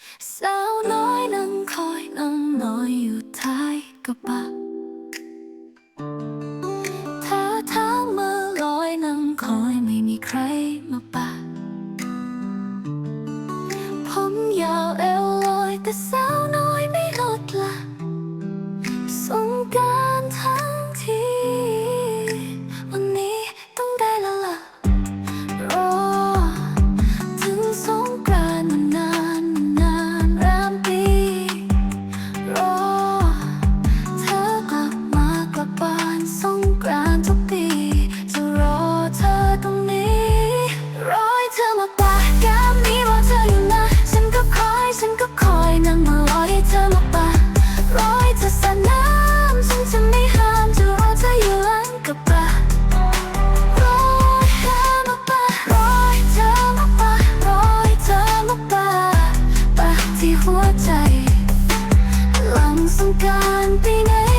สาวน้อยนั่งคอยนั่งน้อยอยู่ท้ายกระบะถ้าทางเมื่อลอยนั่งคอยไม่มีใครมาปะผมยาวเอวลอยแต่สาว หลังสงการปีไหน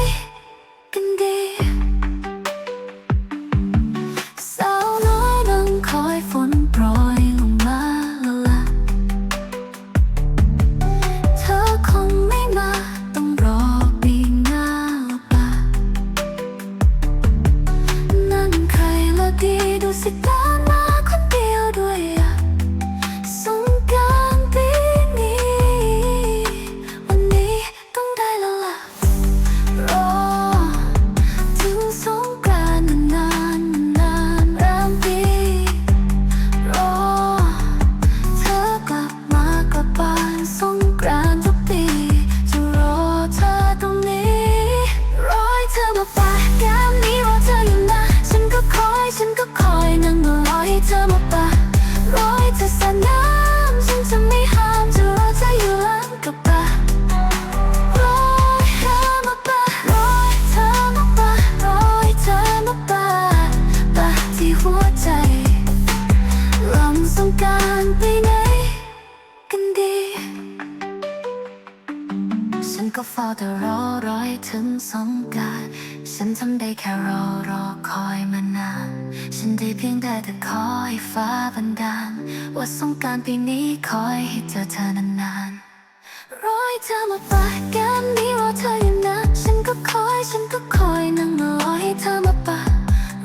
ก็เฝ้าแต่รอร้อยถึงสองการฉันทำได้แค่รอรอคอยมานาน ฉันได้เพียงได้แต่คอยฟ้าบันดาล ว่าสงการปีนี้คอยให้เจอเธอนานๆร้อยเธอมาปะแก้มนี้รอเธออยู่นะ ฉันก็คอยฉันก็คอยนั่งรอให้เธอมาปะ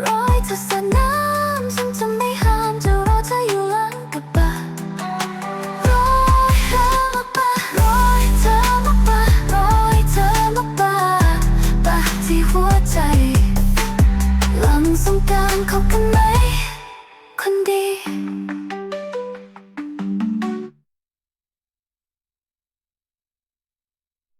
ร้อยเธอสน้ำฉันจะไม่ ใจ หลังสงการขอบกันไหม คนดี